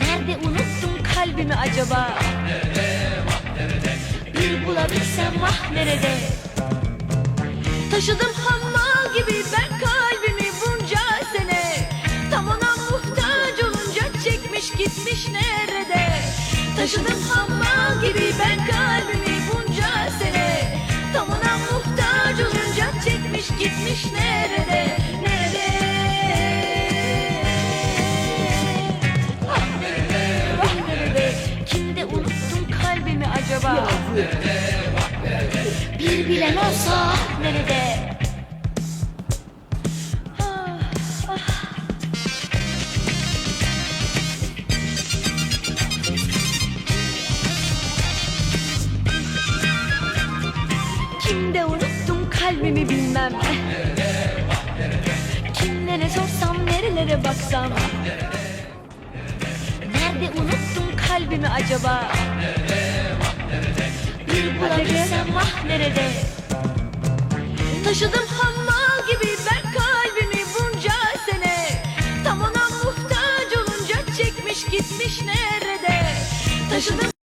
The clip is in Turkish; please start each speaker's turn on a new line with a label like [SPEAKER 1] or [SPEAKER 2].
[SPEAKER 1] Nerede unuttum kalbimi acaba? Bir bulabilsem vah nerede? Taşıdım hammal gibi ben kalbimi bunca sene Tam ona muhtaç olunca çekmiş gitmiş nerede? Taşıdım hammal gibi ben acaba? Bir bilen olsa nerede? Kimde unuttum kalbimi bilmem Kimlere sorsam nerelere baksam Nerede unuttum kalbimi acaba Bulabilsem vah nerede? Taşıdım hammal gibi ben kalbimi bunca sene. Tam ona muhtaç olunca çekmiş gitmiş nerede? Taşıdım